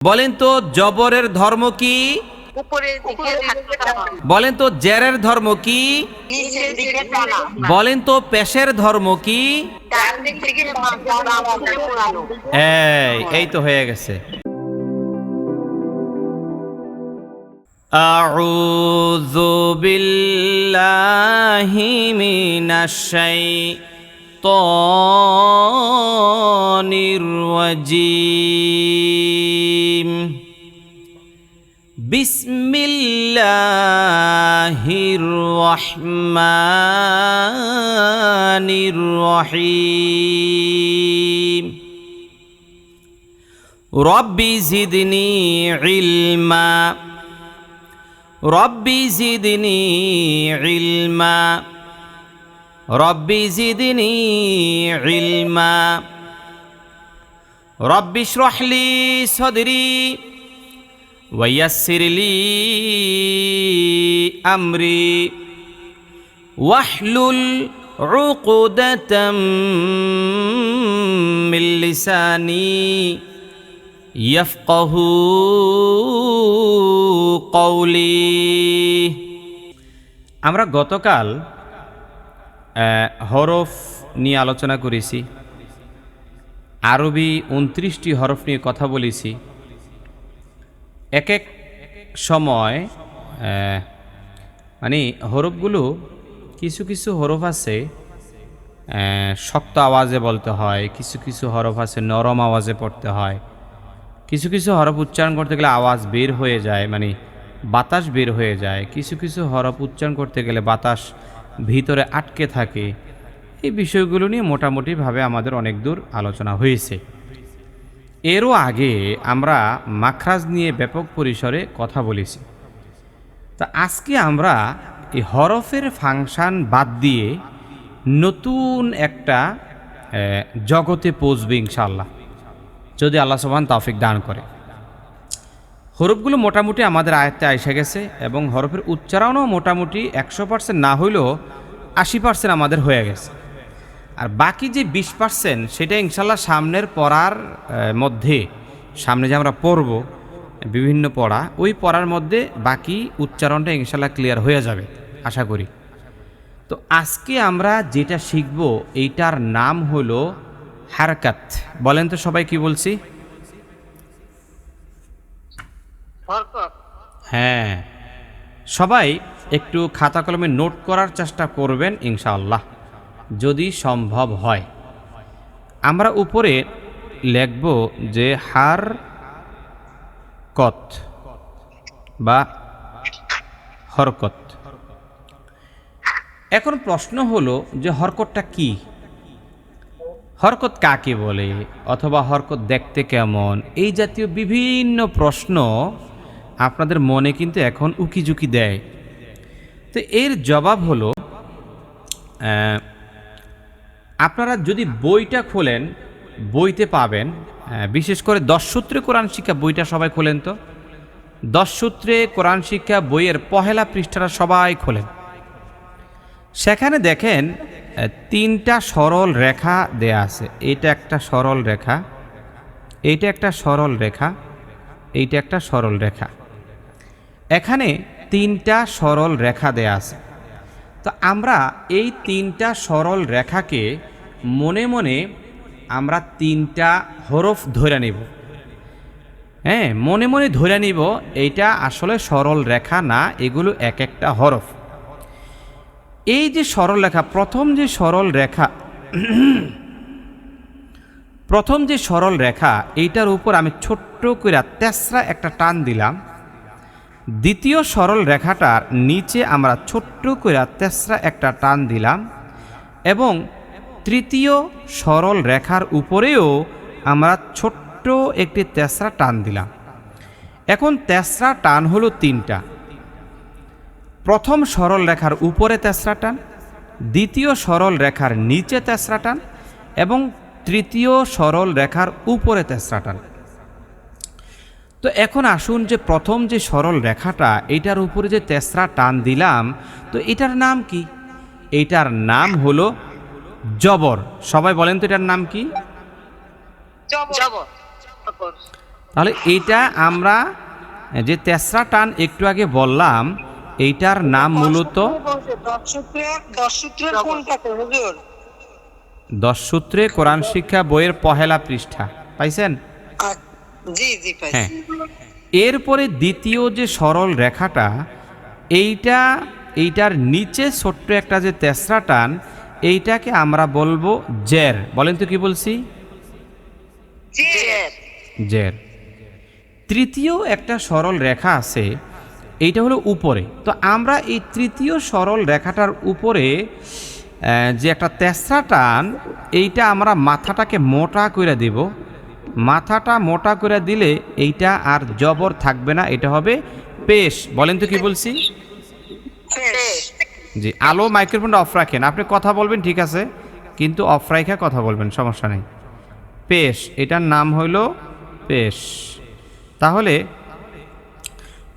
বলেন তো জবরের ধর্ম কি উপরের দিকে থাকা বলেন তো জেরের ধর্ম কি নিচের দিকে টানা বলেন তো পেশের ধর্ম কি ডান দিক থেকে বাম দিকে মোড়ানো এই এই তো হয়ে গেছে أعوذ بالله من الشيطان الرجيم. بسم الله الرحمن الرحيم. رب زدني علما. رب زدني علما. رب زدني علما رب اشرح لي صدري ويسر لي امري واحلل عقدة من لساني يفقه قولي আমরা গতকাল আহ, হরফ নিয়ে আলোচনা করেছি। আরবি উনত্রিশটি হরফ নিয়ে কথা বলেছি। এক এক সময় মানে হরফগুলো কিছু কিছু হরফ আছে শক্ত আওয়াজে বলতে হয়, কিছু কিছু হরফ আছে নরম আওয়াজে পড়তে হয়। কিছু কিছু হরফ উচ্চারণ করতে গেলে আওয়াজ বের হয়ে যায় মানে বাতাস বের হয়ে যায়। কিছু কিছু হরফ উচ্চারণ করতে গেলে বাতাস ভিতরে আটকে থাকে। এই বিষয়গুলো নিয়ে মোটামুটিভাবে আমাদের অনেক দূর আলোচনা হয়েছে। এরও আগে আমরা মাখরাজ নিয়ে ব্যাপক পরিসরে কথা বলেছি। তা আজকে আমরা এই হরফের ফাংশন বাদ দিয়ে নতুন একটা জগতে পৌঁছবে ইনশাল্লাহ যদি আল্লাহ সুবহান তাফিক দান করে। হরফগুলো মোটামুটি আমাদের আয়ত্তে এসে গেছে এবং হরফের উচ্চারণও মোটামুটি একশো পার্সেন্ট না হইলেও আশি পার্সেন্ট আমাদের হয়ে গেছে। আর বাকি যে বিশ পার্সেন্ট সেটা ইনশাল্লাহ সামনের পড়ার মধ্যে, সামনে যে আমরা পড়ব, বিভিন্ন পড়া, ওই পড়ার মধ্যে বাকি উচ্চারণটা ইনশাল্লাহ ক্লিয়ার হয়ে যাবে, আশা করি। তো আজকে আমরা যেটা শিখব, এইটার নাম হলো হারকাত। বলেন তো সবাই কি বলছি? হ্যাঁ। সবাই একটু খাতা কলমে নোট করার চেষ্টা করবেন ইনশাআল্লাহ, যদি সম্ভব হয়। আমরা উপরে লিখব যে হার, কত বা হরকত। এখন প্রশ্ন হলো যে হরকতটা কি? হরকত কাকে বলে? অথবা হরকত দেখতে কেমন? এই জাতীয় বিভিন্ন প্রশ্ন আপনাদের মনে কিন্তু এখন উকিঝুঁকি দেয়। তো এর জবাব হলো আপনারা যদি বইটা খোলেন, বইতে পাবেন বিশেষ করে দশ সূত্রে কোরআন শিক্ষা বইটা সবাই খোলেন তো? দশ সূত্রে কোরআন শিক্ষা বইয়ের পহেলা পৃষ্ঠাটা সবাই খোলেন। সেখানে দেখেন তিনটা সরল রেখা দেয়া আছে। এটা একটা সরল রেখা এইটা একটা সরল রেখা, এইটা একটা সরল রেখা। এখানে তিনটা সরল রেখা দেয়া আছে। তো আমরা এই তিনটা সরল রেখাকে মনে মনে আমরা তিনটা হরফ ধরে নিব। হ্যাঁ মনে মনে ধরে নিব, এইটা আসলে সরল রেখা না, এগুলো এক একটা হরফ। এই যে সরল রেখা, প্রথম যে সরল রেখা, প্রথম যে সরল রেখা, এইটার উপর আমি ছোট্ট করে তেসরা একটা টান দিলাম। দ্বিতীয় সরল রেখাটার নিচে আমরা ছোট্ট করে তেসরা একটা টান দিলাম এবং তৃতীয় সরল রেখার উপরেও আমরা ছোট্ট একটি তেসরা টান দিলাম। এখন তেসরা টান হলো তিনটা। প্রথম সরল রেখার উপরে তেসরা টান, দ্বিতীয় সরল রেখার নিচে তেসরা টান এবং তৃতীয় সরল রেখার উপরে তেসরা টান। তো এখন আসুন যে প্রথম যে সরল রেখাটা এটার উপরে যে তেসরা টান দিলাম তো এটার নাম কি? এইটার নাম হলো জবর। সবাই বলেন তো এটার নাম কি? জবর। জবর। তাহলে এইটা আমরা যে তেসরা টান একটু আগে বললাম এইটার নাম মূলত দশ সূত্রে কোরআন শিক্ষা বইয়ের পহেলা পৃষ্ঠা। পাইছেন? হ্যাঁ। এরপরে দ্বিতীয় যে সরল রেখাটা এইটা এইটার নিচে ছোট্ট একটা যে তেসরা টান এইটাকে আমরা বলব জের। বলেন তো কি বলছি? জের। জের। তৃতীয় একটা সরল রেখা আছে এইটা হলো উপরে। তো আমরা এই তৃতীয় সরল রেখাটার উপরে যে একটা তেসরা টান এইটা আমরা মাথাটাকে মোটা করে দেব। মাথাটা মোটা করে দিলে এইটা আর জবর থাকবে না এটা হবে পেশ। বলেন তো কি বলছি? জি আলো মাইক্রোফোনটা অফ রাখেন। আপনি কথা বলবেন ঠিক আছে? কিন্তু অফ রাখে কথা বলবেন সমস্যা নেই। পেশ এটার নাম হইল পেশ। তাহলে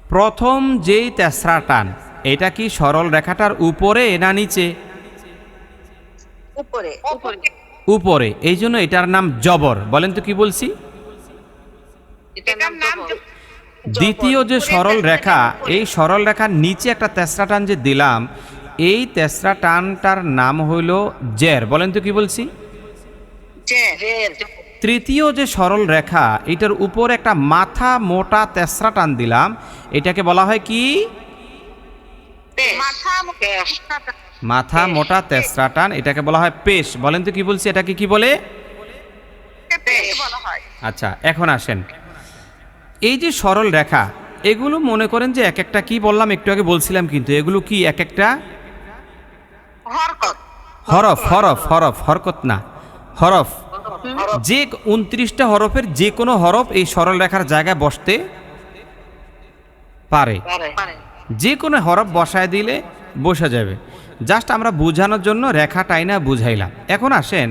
প্রথম যেই তেসরা টান এটা কি সরল রেখাটার উপরে না নিচে? উপরে। উপরে। উপরে এই জন্য এটার নাম জবর। বলেন তো কি বলছি? এটার নাম জবর। দ্বিতীয় যে সরল রেখা এই সরল রেখার নিচে একটা তেসরা টান যে দিলাম এই তেসরা টানটার নাম হইল জের। বলেন তো কি বলছি? তৃতীয় যে সরল রেখা এটার উপর একটা মাথা মোটা তেসরা টান দিলাম এটাকে বলা হয় কি? পেশ। মাথা মোটা তেসরা টান এটাকে বলা হয় পেশ। বলেন তো কি বলছি এটাকে কি বলে? আচ্ছা এখন আসেন। এই যে সরল রেখা এগুলো মনে করেন যে এক একটা কি বললাম একটু আগে বলছিলাম কিন্তু এগুলো কি এক একটা হরকত। হরফ হরফ হরফ হরকত না। হরফ। যে উনত্রিশটা হরফের যে কোনো হরফ এই সরল রেখার জায়গায় বসতে পারে। পারে। যে কোনো হরফ বসায় দিলে বসে যাবে। জাস্ট আমরা বোঝানোর জন্য রেখা টাইনা বুঝাইলাম। এখন আসেন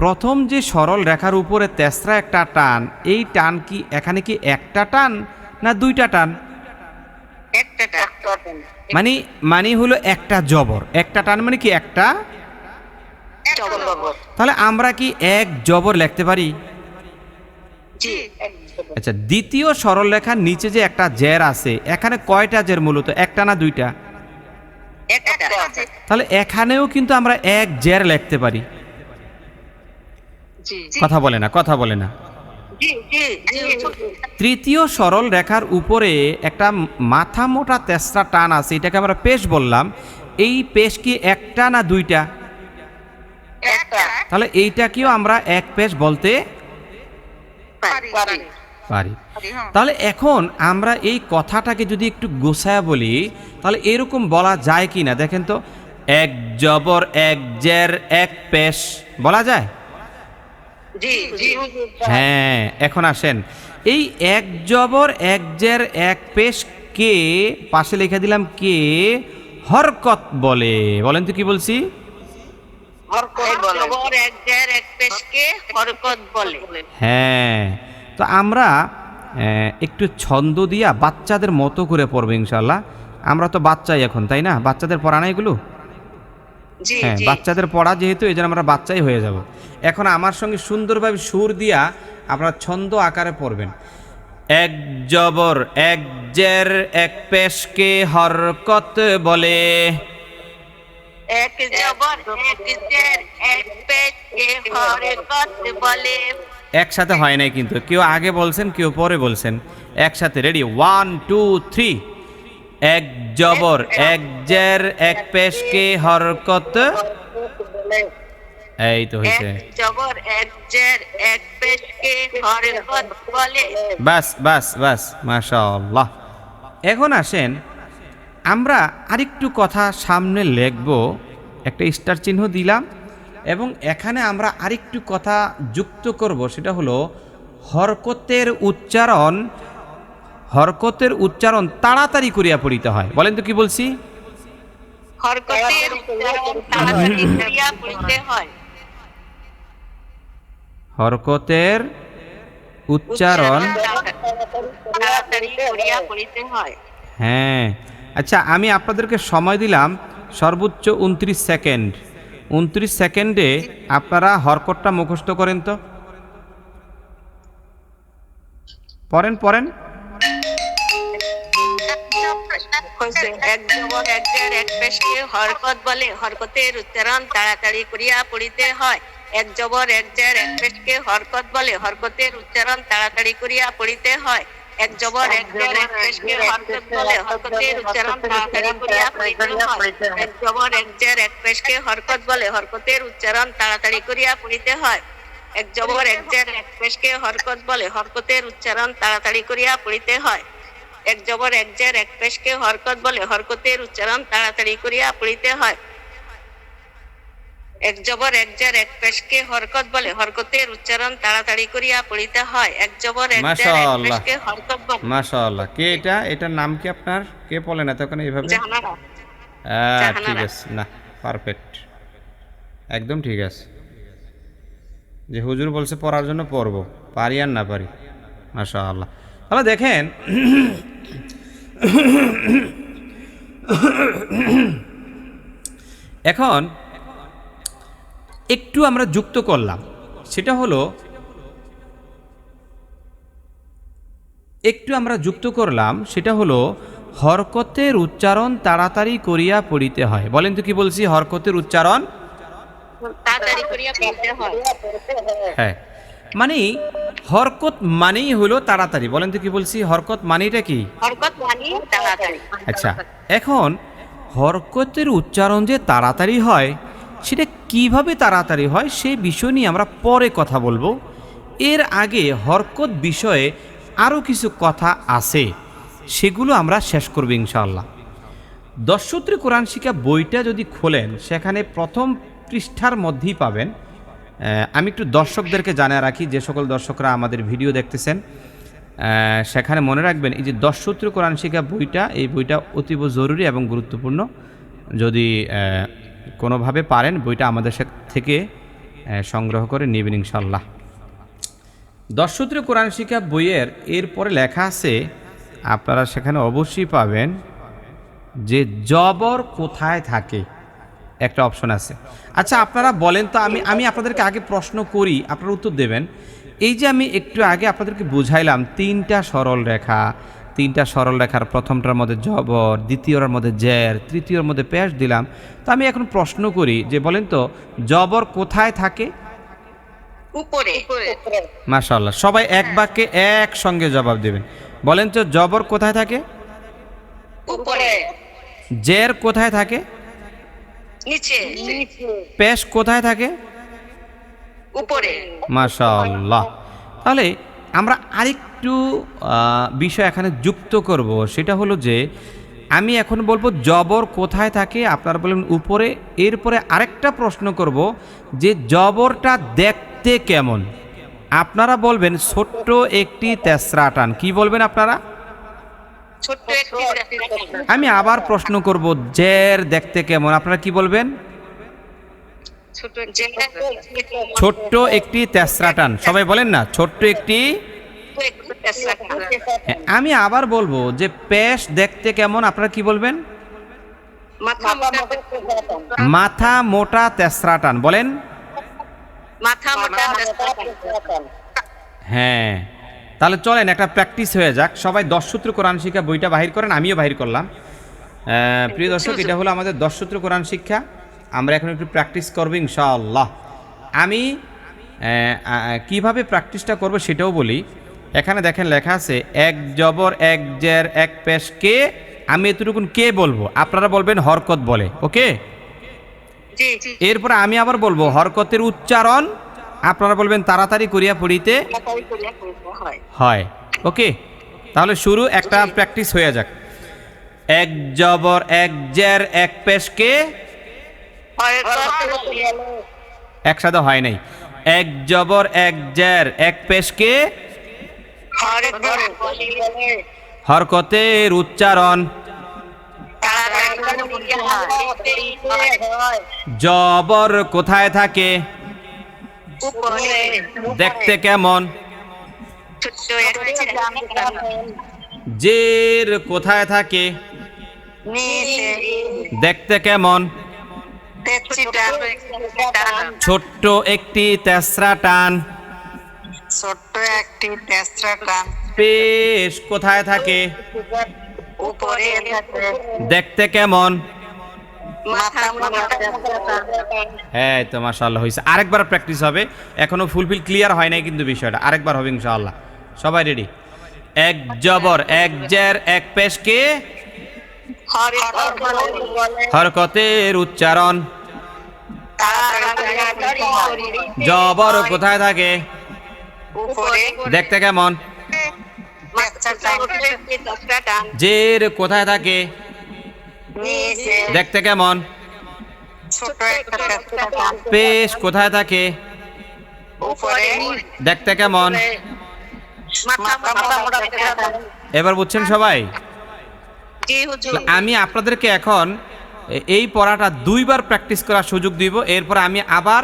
প্রথম যে সরল রেখার উপরে তেসরা একটা টান এই টান কি এখানে কি একটা টান না দুইটা টান? মানে মানে হলো একটা জবর। একটা টান মানে কি একটা? জবর। জবর। তাহলে আমরা কি এক জবর লিখতে পারি? আচ্ছা দ্বিতীয় সরল রেখার নিচে যে একটা জের আছে এখানে কয়টা জের মূলত? একটা না দুইটা? তাহলে এখানেও কিন্তু আমরা এক জের লিখতে পারি। কথা বলে না কথা বলে না। জি জি জি তৃতীয় সরল রেখার উপরে একটা মাথা মোটা তেসরা টান আছে এটাকে আমরা পেশ বললাম। এই পেশ কি একটা না দুইটা? একটা। তাহলে এইটাকেও আমরা এক পেশ বলতে পারি। পারি। পারি তাহলে এখন আমরা এই কথাটাকে যদি একটু গোছায়া বলি তাহলে এরকম বলা যায় কি না দেখেন তো এক জবর এক জের এক পেশ বলা যায়? জি জি। হ্যাঁ এখন আসেন। এই এক জবর এক জের এক পেশ কে পাশে লিখে দিলাম কে হরকত বলে। বলেন তো কি বলছি? হরকত বলে। জবর এক জের এক পেশকে হরকত বলে। হ্যাঁ। তো আমরা একটু ছন্দ দিয়া বাচ্চাদের মতো করে পড়ব ইনশাল্লাহ আমরা তো বাচ্চাই এখন তাই না? বাচ্চাদের পড়া না এগুলো? হ্যাঁ বাচ্চাদের পড়া যেহেতু এই জন্য আমরা বাচ্চাই হয়ে যাব। এখন আমার সঙ্গে সুন্দরভাবে সুর দিয়া আপনারা ছন্দ আকারে পড়বেন। এক জবর এক জের এক পেশকে হরকত বলে। এক জবর এক জের এক পেশকে হরকত বলে। একসাথে হয় নাই কিন্তু। কেউ আগে বলছেন কেউ পরে বলছেন। একসাথে রেডি ওয়ান টু থ্রি এক জবর এক জের এক পেশকে হরকত। এই তো হয়েছে। জবর এক জের এক পেশকে হরকত বলে। বাস বাস বাস মাশাআল্লাহ। এখন আসেন আমরা আরেকটু কথা সামনে লিখব। একটা স্টার চিহ্ন দিলাম। এবং এখানে আমরা আরেকটু কথা যুক্ত করব সেটা হলো হরকতের উচ্চারণ হরকতের উচ্চারণ তাড়াতাড়ি করিয়া পড়িতে হয়। বলেন তো কি বলছি? হরকতের উচ্চারণ হ্যাঁ। আচ্ছা আমি আপনাদেরকে সময় দিলাম সর্বোচ্চ উনত্রিশ সেকেন্ড। উনত্রিশ সেকেন্ডে আপনারা হরকটটা মুখস্থ করেন তো। পড়েন পড়েন। এক জবর এক জের হরকত বলে হরকতের উচ্চারণ তাড়াতাড়ি করিয়া পড়িতে হয় এক জবর এক জের এক পেশকে হরকত বলে হরকতের উচ্চারণ তাড়াতাড়ি করিয়া পড়িতে হয় এক জবর এক জের এক পেশকে হরকত বলে হরকতের উচ্চারণ তাড়াতাড়ি করিয়া পড়িতে হয়। এক জবর এক জের এক পেশকে হরকত বলে হরকতের উচ্চারণ তাড়াতাড়ি করিয়া পড়িতে হয়। এক জবর এক জের এক পেশকে হরকত বলে হরকতের উচ্চারণ তাড়াতাড়ি করিয়া পড়িতে হয়। এক জবর এক জের এক পেশকে হরকত বলে হরকতের উচ্চারণ তাড়াতাড়ি করিয়া পড়িতে হয়। এক জবর এক জার এক পেশকে হরকত বলে। হরকতের উচ্চারণ তাড়াতাড়ি করিয়া পড়িতে হয়। এক জবর এক জের এক পেশকে হরকত বলে। মাশাআল্লাহ। কে এটা? এটার নাম কি আপনার? কে বলেন এতক্ষণ এইভাবে? জাহানারা। হ্যাঁ ঠিক আছে। না পারফেক্ট একদম ঠিক আছে। যে হুজুর বলছে পড়ার জন্য পড়ব। পারি আর না পারি। মাশাআল্লাহ। তাহলে দেখেন এখন একটু আমরা যুক্ত করলাম। সেটা হলো একটু আমরা যুক্ত করলাম সেটা হলো হরকতের উচ্চারণ তাড়াতাড়ি করিয়া পড়িতে হয়। বলেন তো কি বলছি? হরকতের উচ্চারণ? হয়। মানে হরকত মানেই হলো তাড়াতাড়ি। বলেন তো কি বলছি? হরকত মানেটা কি? হরকত মানে আচ্ছা। এখন হরকতের উচ্চারণ যে তাড়াতাড়ি হয় সেটা কীভাবে তাড়াতাড়ি হয় সেই বিষয় নিয়ে আমরা পরে কথা বলব। এর আগে হরকত বিষয়ে আরও কিছু কথা আছে, সেগুলো আমরা শেষ করব ইনশাআল্লাহ। দশসূত্রী কোরআন শিক্ষা বইটা যদি খোলেন, সেখানে প্রথম পৃষ্ঠার মধ্যেই পাবেন। আমি একটু দর্শকদেরকে জানিয়ে রাখি, যে সকল দর্শকরা আমাদের ভিডিও দেখতেছেন সেখানে মনে রাখবেন, এই যে দশসূত্রী কোরআন শিক্ষা বইটা, এই বইটা অতীব জরুরি এবং গুরুত্বপূর্ণ। যদি কোনোভাবে পারেন, বইটা আমাদের থেকে সংগ্রহ করে নেবেন ইনশাল্লাহ দশসূত্রী কোরআন শিক্ষা বইয়ের এরপরে লেখা আছে, আপনারা সেখানে অবশ্যই পাবেন যে জবর কোথায় থাকে, একটা অপশন আছে। আচ্ছা আপনারা বলেন তো, আমি আমি আপনাদেরকে আগে প্রশ্ন করি, আপনারা উত্তর দেবেন। এই যে আমি একটু আগে আপনাদেরকে বুঝাইলাম, তিনটা সরল রেখা তিনটা সরল রেখার প্রথমটার মধ্যে জবর দ্বিতীয়টার মধ্যে জের তৃতীয়র মধ্যে পেশ দিলাম। তো আমি এখন প্রশ্ন করি যে বলেন তো জবর কোথায় থাকে? উপরে। মাশাল্লাহ সবাই এক বাক্যে একসঙ্গে জবাব দেবেন। বলেন তো জবর কোথায় থাকে? উপরে। জের কোথায় থাকে? নিচে। পেশ কোথায় থাকে? উপরে। মাশাল্লাহ তাহলে আমরা আরেকটু বিষয় এখানে যুক্ত করব। সেটা হলো যে আমি এখন বলব জবর কোথায় থাকে আপনারা বলবেন উপরে এরপরে আরেকটা প্রশ্ন করব যে জবরটা দেখতে কেমন? আপনারা বলবেন ছোট্ট একটি তেসরা টান কি বলবেন আপনারা? ছোট্ট আমি আবার প্রশ্ন করব জের দেখতে কেমন আপনারা কি বলবেন? ছোট্ট একটি তেসরা টান। সবাই বলেন না ছোট্ট একটি হ্যাঁ, আমি আবার বলব যে পেশ দেখতে কেমন আপনারা কি বলবেন? মাথা মোটা তেসরা টান। বলেন। মাথা মোটা হ্যাঁ তাহলে চলেন একটা প্র্যাকটিস হয়ে যাক। সবাই দশ সূত্র কোরআন শিক্ষা বইটা বাহির করেন আমিও বাহির করলাম। প্রিয় দর্শক এটা হলো আমাদের দশ সূত্র কোরআন শিক্ষা। আমরা এখন একটু প্র্যাকটিস করব ইনশাআল্লাহ। আমি কীভাবে প্র্যাকটিসটা করব সেটাও বলি। এখানে দেখেন লেখা আছে এক জবর এক জের এক পেশ কে? আমি এতটুকুন কে বলব? আপনারা বলবেন হরকত বলে ওকে? এরপরে আমি আবার বলব হরকতের উচ্চারণ আপনারা বলবেন তাড়াতাড়ি করিয়া পড়িতে হয়। হয় ওকে? তাহলে শুরু একটা প্র্যাকটিস হয়ে যাক। এক জবর এক জের এক পেশকে একসাথে হয় নাই। এক জবর এক জের এক পেশকে হরকতের উচ্চারণ। জবর কোথায় থাকে? দেখতে কেমন? জের কোথায় থাকে? দেখতে কেমন? ছোট্ট একটি তেসরা টান। ছোট্ট একটি তেসরা টান। পেশ কোথায় থাকে? উপরে থাকে। দেখতে কেমন? হ্যাঁ তো মাশাআল্লাহ হয়েছে আরেকবার প্র্যাকটিস হবে। এখনও ফুলফিল ক্লিয়ার হয় নাই কিন্তু বিষয়টা। আরেকবার হবে ইনশাআল্লাহ। সবাই রেডি এক জবর এক জের এক পেশকে হরকতের উচ্চারণ। জবর কোথায় থাকে? দেখতে কেমন? জের কোথায় থাকে? দেখতে কেমন? পেশ কোথায় থাকে? দেখতে কেমন? এবার বুঝছেন সবাই? আমি আপনাদেরকে এখন এই পড়াটা দুইবার প্র্যাকটিস করার সুযোগ দিব। এরপর আমি আবার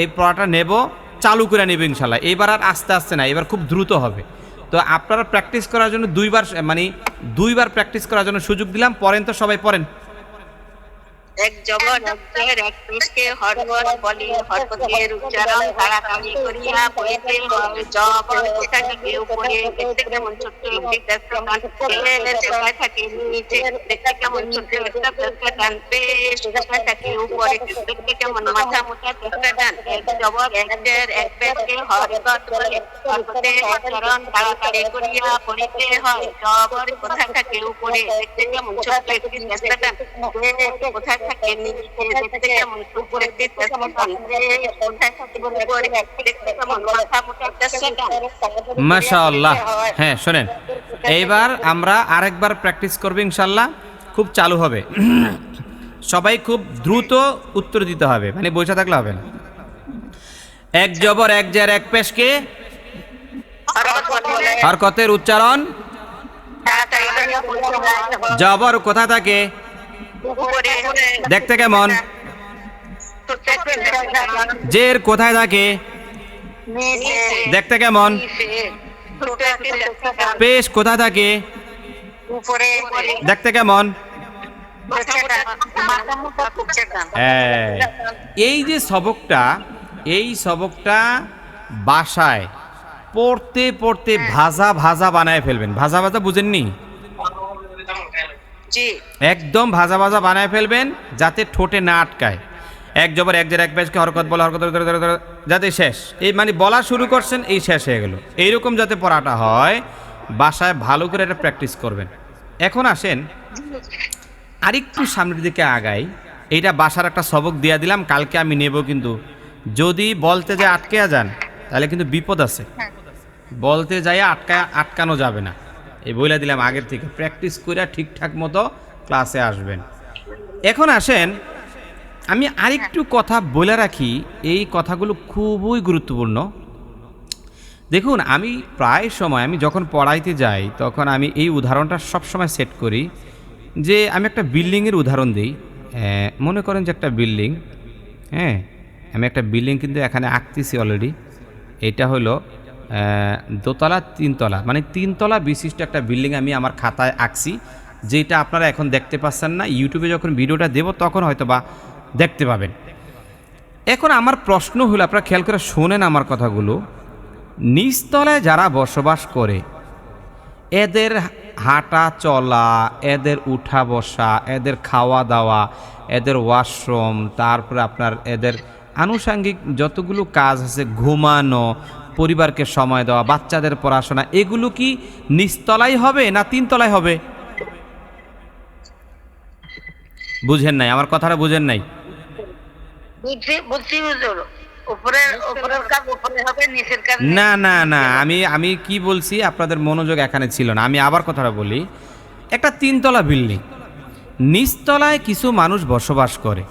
এই পড়াটা নেব, চালু করে নেব ইনশাল্লাহ। এবার আর আস্তে আস্তে না, এবার খুব দ্রুত হবে। তো আপনারা প্র্যাকটিস করার জন্য দুইবার মানে দুইবার প্র্যাকটিস করার জন্য সুযোগ দিলাম। পরেন তো সবাই, পড়েন। এক জবর অক্ষর এক পেশকে হরকত বলে হরকতের উচ্চারণ তাড়াতাড়ি করিয়া জবর কোথা থেকে উপরে দেখতে কেমন ছোট্ট একটি দশটা টান এর থাকে, নিচে দেখতে কেমন ছোট্ট একটা টান পেশ কোথায় থাকে, উপরে দেখতে কেমন মাথা মোটা টান। এক জবর এক জের এক পেশকে হরকত বলে হরকতের উচ্চারণ তাড়াতাড়ি করিয়া পড়িতে হয়। জবর কোথায় থাকে উপরে দেখতে কেমন ছোট্ট একটি পেশ কোথায় থাকে মাশাআল্লাহ। হ্যাঁ শোনেন। এইবার আমরা আরেকবার প্র্যাকটিস করব ইনশাল্লাহ খুব চালু হবে। সবাই খুব দ্রুত উত্তর দিতে হবে মানে বসে থাকলে হবে না। এক জবর এক জের এক পেশকে। হরকতের উচ্চারণ। জবর কোথা থাকে? দেখতে কেমন? জের কোথায় থাকে? দেখতে কেমন? পেশ কোথায় থাকে? দেখতে কেমন? হ্যাঁ। এই যে সবকটা, এই সবকটা বাসায় পড়তে পড়তে ভাজা ভাজা বানায় ফেলবেন। ভাজা ভাজা বুঝেননি? একদম ভাজা ভাজা বানায় ফেলবেন যাতে ঠোঁটে না আটকায়। এক জবর এক জের এক পেজকে হরকত বলা হরকত যাতে শেষ। এই মানে বলা শুরু করছেন এই শেষ হয়ে গেল। এইরকম যাতে পড়াটা হয় বাসায় ভালো করে এটা প্র্যাকটিস করবেন। এখন আসেন আরেকটু সামনের দিকে আগাই। এইটা বাসার একটা সবক দিয়া দিলাম কালকে আমি নেব কিন্তু। যদি বলতে যে আটকে যান তাহলে কিন্তু বিপদ আছে। বলতে যাই আটকা আটকানো যাবে না। এই বইলা দিলাম আগের থেকে। প্র্যাকটিস করে ঠিকঠাক মতো ক্লাসে আসবেন। এখন আসেন, আমি আরেকটু কথা বলে রাখি। এই কথাগুলো খুবই গুরুত্বপূর্ণ। দেখুন, আমি প্রায় সময়, আমি যখন পড়াইতে যাই, তখন আমি এই উদাহরণটা সবসময় সেট করি যে, আমি একটা বিল্ডিংয়ের উদাহরণ দিই। মনে করেন যে একটা বিল্ডিং হ্যাঁ? আমি একটা বিল্ডিং কিন্তু এখানে আঁকতেছি অলরেডি এটা হলো দোতলা, তিনতলা মানে তিনতলা বিশিষ্ট একটা বিল্ডিং আমি আমার খাতায় আঁকছি, যেটা আপনারা এখন দেখতে পাচ্ছেন না। ইউটিউবে যখন ভিডিওটা দেব, তখন হয়তো বা দেখতে পাবেন। এখন আমার প্রশ্ন হলো, আপনারা খেয়াল করে শোনেন আমার কথাগুলো। নিচতলায় যারা বসবাস করে, এদের হাঁটা চলা, এদের উঠা বসা, এদের খাওয়া দাওয়া, এদের ওয়াশরুম তারপরে আপনার এদের আনুষাঙ্গিক যতগুলো কাজ আছে, ঘুমানো পরিবারকে সময় দেওয়া বাচ্চাদের পড়াশোনা এগুলো কি নিচতলায় হবে না তিনতলায় হবে? বুঝেন নাই আমার কথাটা বুঝেন নাই। না না না আমি আমি কি বলছি আপনাদের মনোযোগ এখানে ছিল না। আমি আবার কথাটা বলি একটা তিনতলা বিল্ডিং নিচতলায় কিছু মানুষ বসবাস করে।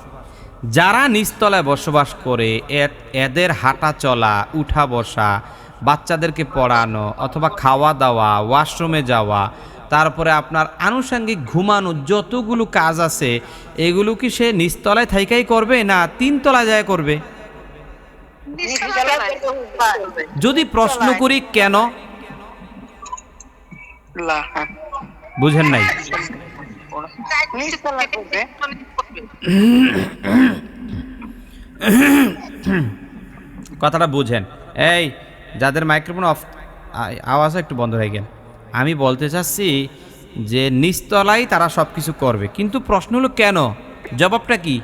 যারা নিচতলায় বসবাস করে এদের হাঁটা চলা উঠা বসা বাচ্চাদেরকে পড়ানো অথবা খাওয়া দাওয়া ওয়াশরুমে যাওয়া তারপরে আপনার আনুষঙ্গিক ঘুমানো যতগুলো কাজ আছে এগুলো কি সে নিচতলায় থাইকাই করবে না তিনতলায় যায় করবে? যদি প্রশ্ন করি কেন? বুঝেন নাই। কথাটা বুঝেন। এই যাদের মাইক্রোফোন অফ আ- আওয়াজ একটু বন্ধ হয়ে গেল। আমি বলতে চাচ্ছি যে নিচতলায় তারা সব কিছু করবে। কিন্তু প্রশ্ন হলো কেন? জবাবটা কি?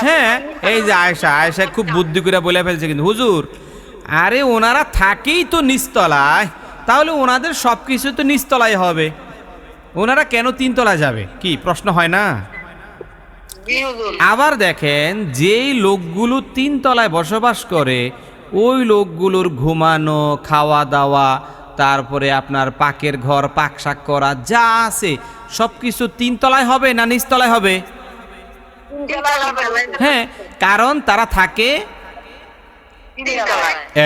হ্যাঁ এই যে আয়সা আয়সা খুব বুদ্ধি করে বলে ফেলছে কিন্তু। হুজুর আরে ওনারা থাকেই তো নিচতলায়। তাহলে ওনাদের সব কিছু তো নিচতলায় হবে। ওনারা কেন তিনতলায় যাবে? কি প্রশ্ন হয় না? আবার দেখেন যেই লোকগুলো তিনতলায় বসবাস করে ওই লোকগুলোর ঘুমানো খাওয়া দাওয়া তারপরে আপনার পাকের ঘর পাক শাক করা যা আছে সব কিছু তিনতলায় হবে না নিচতলায় হবে? হ্যাঁ কারণ তারা থাকে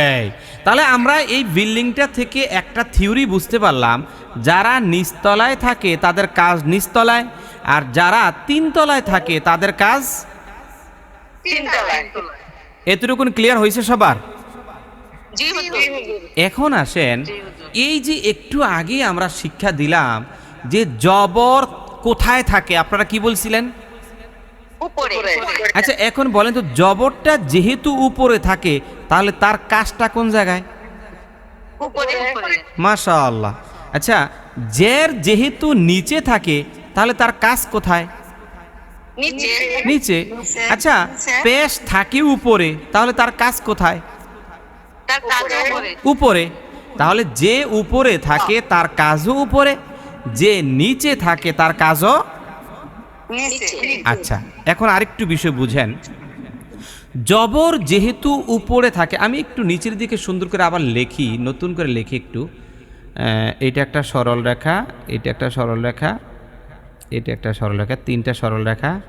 এই তাহলে আমরা এই বিল্ডিংটা থেকে একটা থিওরি বুঝতে পারলাম যারা নিচতলায় থাকে তাদের কাজ নিচতলায় আর যারা তিনতলায় থাকে তাদের কাজ এতটুকুন ক্লিয়ার হয়েছে সবার? এখন আসেন এই যে একটু আগে আমরা শিক্ষা দিলাম যে জবর কোথায় থাকে আপনারা কি বলছিলেন? আচ্ছা এখন বলেন তো জবরটা যেহেতু উপরে থাকে তাহলে তার কাজটা কোন জায়গায়? মাশা আল্লাহ আচ্ছা জের যেহেতু নিচে থাকে তাহলে তার কাজ কোথায়? নিচে। আচ্ছা। পেশ থাকে উপরে তাহলে তার কাজ কোথায়? উপরে। উপরে। তাহলে যে উপরে থাকে তার কাজও উপরে যে নিচে থাকে তার কাজও আচ্ছা এখন আরেকটু বিষয় বুঝেন। জবর যেহেতু উপরে থাকে, আমি একটু নিচের দিকে সুন্দর করে আবার লেখি, নতুন করে লেখি একটু। এটা একটা সরল রেখা, এটা একটা সরল রেখা, এটা একটা সরল রেখা, তিনটা সরল রেখা।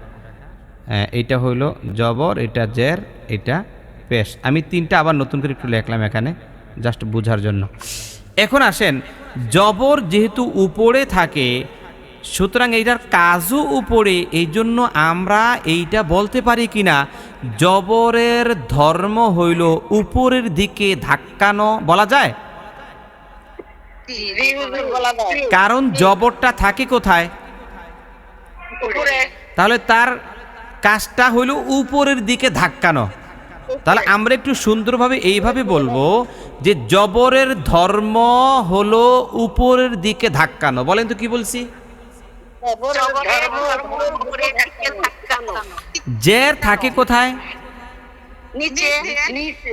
এটা হইল জবর, এটা জের, এটা পেশ। আমি তিনটা আবার নতুন করে একটু লেখলাম এখানে, জাস্ট বোঝার জন্য। এখন আসেন, জবর যেহেতু উপরে থাকে সুতরাং এইটার কাজও উপরে এই জন্য আমরা এইটা বলতে পারি কিনা জবরের ধর্ম হইল উপরের দিকে ধাক্কানো বলা যায়? কারণ জবরটা থাকে কোথায়? তাহলে তার কাজটা হইল উপরের দিকে ধাক্কানো। তাহলে আমরা একটু সুন্দরভাবে এইভাবে বলব যে জবরের ধর্ম হলো উপরের দিকে ধাক্কানো। বলেন তো কি বলছি জবরের ধর্ম উপরে থেকে থাকানো জের থাকে কোথায়?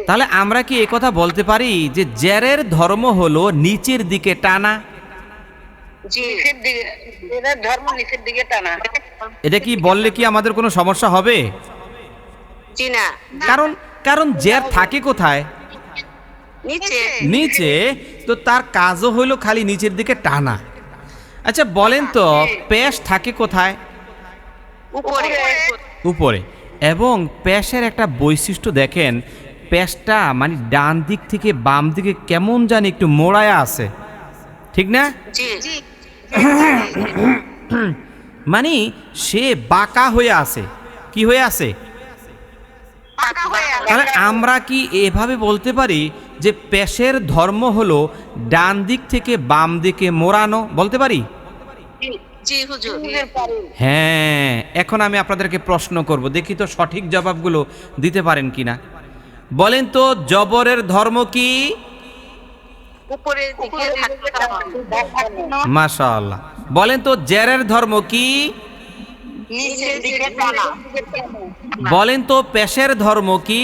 তাহলে আমরা কি কথা বলতে পারি যে জেরের ধর্ম হলো নিচের দিকে টানা? এটা কি বললে কি আমাদের কোনো সমস্যা হবে? না। কারণ কারণ জের থাকে কোথায়? নিচে। নিচে। তো তার কাজও হইল খালি নিচের দিকে টানা। আচ্ছা বলেন তো পেশ থাকে কোথায়? উপরে। উপরে। এবং প্যাশের একটা বৈশিষ্ট্য দেখেন প্যাশটা মানে ডান দিক থেকে বাম দিকে কেমন জানি একটু মোড়ায়া আছে। ঠিক না? জি। জি মানে সে বাঁকা হয়ে আছে। কি হয়ে হয়ে আছে। তাহলে আমরা কি এভাবে বলতে পারি যে পেশের ধর্ম হলো ডান দিক থেকে বাম দিকে মোড়ানো? বলতে পারি? জি হুজুর। হ্যাঁ এখন আমি আপনাদেরকে প্রশ্ন করব দেখি তো সঠিক জবাবগুলো দিতে পারেন কিনা। বলেন তো জবরের ধর্ম কি? মাশাআল্লাহ। বলেন তো জেরের ধর্ম কি? বলেন তো পেশের ধর্ম কি?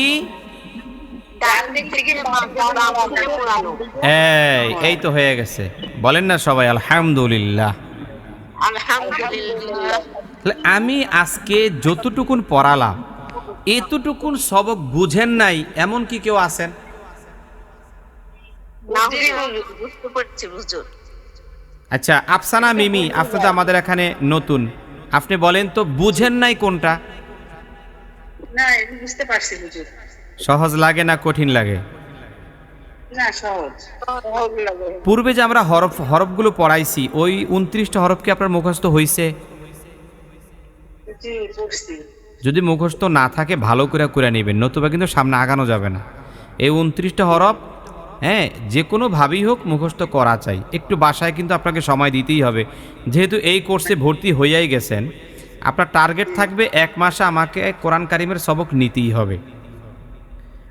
এই এই তো হয়ে গেছে। বলেন না সবাই আলহামদুলিল্লাহ। আমি আজকে যতটুকুন পড়ালাম এতটুকুন সবক বুঝেন নাই এমন কি কেউ আছেন? বুঝতে পারছি হুজুর আচ্ছা আফসানা মিমি আপনি তো আমাদের এখানে নতুন। আপনি বলেন তো বুঝেন নাই কোনটা? না আমি বুঝতে পারছি সহজ লাগে না কঠিন লাগে না সহজ সহজ লাগে পূর্বে যে আমরা হরফ হরফগুলো পড়াইছি ওই উনত্রিশটা হরফ কি আপনার মুখস্থ হয়েছে যদি মুখস্থ না থাকে ভালো করে করে নেবেন নতুবা কিন্তু সামনে আগানো যাবে না। এই উনত্রিশটা হরফ হ্যাঁ যে কোনোভাবেই হোক মুখস্থ করা চাই। একটু বাসায় কিন্তু আপনাকে সময় দিতেই হবে। যেহেতু এই কোর্সে ভর্তি হইয়াই গেছেন আপনার টার্গেট থাকবে এক মাসে আমাকে কোরআন কারিমের সবক নিতেই হবে।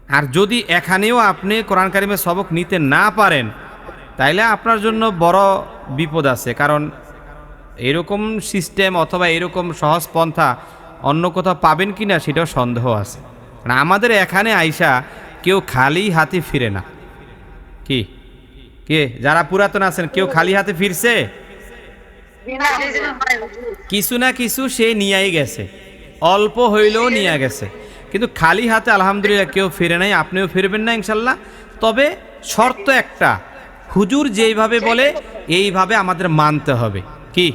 আর যদি এখানেও আপনি কোরআন কারিমের সবক নিতে না পারেন তাইলে আপনার জন্য বড় বিপদ আছে। কারণ এরকম সিস্টেম অথবা এরকম সহজ পন্থা অন্য কোথাও পাবেন কি না সেটাও সন্দেহ আছে। আমাদের এখানে আইসা কেউ খালি হাতে ফিরে না। কি? কে? যারা পুরাতন আছেন কেউ খালি হাতে ফিরছে? কিছু না কিছু সে নিয়েই গেছে। অল্প হইলেও নিয়ে গেছে। কিন্তু খালি হাতে আলহামদুলিল্লাহ কেউ ফিরে নাই আপনিও ফিরবেন না ইনশাল্লাহ। তবে শর্ত একটা হুজুর যেইভাবে বলে এইভাবে আমাদের মানতে হবে। কি।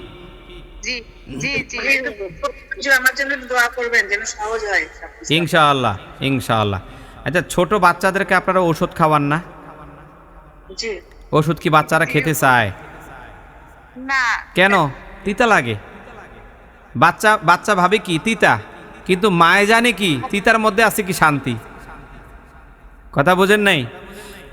ইনশাআল্লাহ ইনশাআল্লাহ। আচ্ছা ছোট বাচ্চাদেরকে আপনারা ওষুধ খাওয়ান না? ওষুধ কি বাচ্চারা খেতে চায়? না। কেন? তিতা লাগে। বাচ্চা বাচ্চা ভাবে কি? তিতা? কিন্তু মায়ে জানে কি, তিতার মধ্যে আছে কি শান্তি। কথা বোঝেন নাই?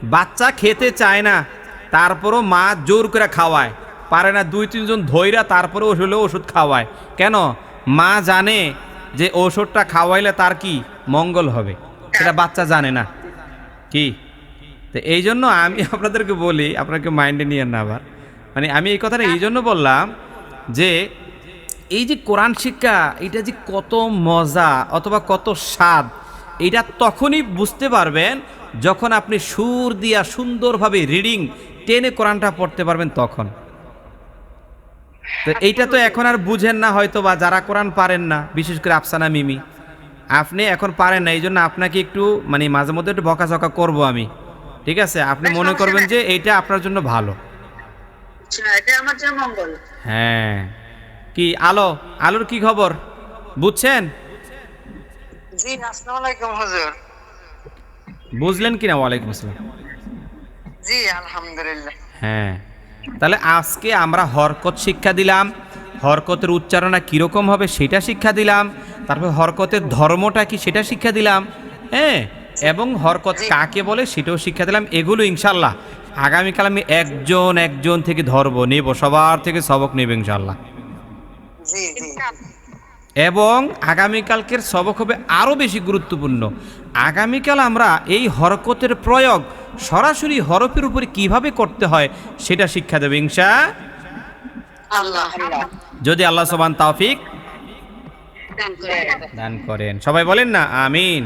বাচ্চা খেতে চায় না, তারপরও মা জোর করে খাওয়ায়। পারে না দুই, তিনজন ধৈরা তারপরে হলেও ওষুধ খাওয়ায়। কেন? মা জানে যে ওষুধটা খাওয়াইলে তার কি মঙ্গল হবে। সেটা বাচ্চা জানে না। কি? তো এই জন্য আমি আপনাদেরকে বলি আপনাকে মাইন্ডে নিয়ে না আবার। মানে আমি এই কথাটা এই জন্য বললাম যে এই যে কোরআন শিক্ষা এটা যে কত মজা অথবা কত স্বাদ এটা তখনই বুঝতে পারবেন যখন আপনি সুর দিয়া সুন্দরভাবে রিডিং টেনে কোরআনটা পড়তে পারবেন তখন। তো এইটা তো এখন আর বুঝেন না হয়তো বা যারা কোরআন পারেন না বিশেষ করে আফসানা মিমি। আপনি এখন পারেন না এই জন্য আপনাকে একটু মানে মাঝে মধ্যে একটু বকাঝকা করব আমি। ঠিক আছে? আপনি মনে করবেন যে এইটা আপনার জন্য ভালো। আচ্ছা, হ্যাঁ। কি আলো? আলোর কি খবর? বুঝছেন? জি আসসালামু আলাইকুম হুজুর। বুঝলেন কিনা? ওয়ালাইকুম আসসালাম। জি আলহামদুলিল্লাহ। হ্যাঁ। তাহলে আজকে আমরা হরকত শিক্ষা দিলাম। হরকতের উচ্চারণা কীরকম হবে সেটা শিক্ষা দিলাম। তারপর হরকতের ধর্মটা কি সেটা শিক্ষা দিলাম। হ্যাঁ? এবং হরকত কাকে বলে সেটাও শিক্ষা দিলাম। এগুলো ইনশাল্লাহ আগামীকাল আমি একজন একজন থেকে ধরব নেব সবার থেকে সবক নেব ইনশাল্লাহ এবং আগামীকালকের সবক হবে আরও বেশি গুরুত্বপূর্ণ। আগামীকাল আমরা এই হরকতের প্রয়োগ সরাসরি হরফের উপরে কীভাবে করতে হয় সেটা শিক্ষা দেবে ইংসা যদি আল্লাহ সোবান তাফিক দান করেন। সবাই বলেন না আমিন।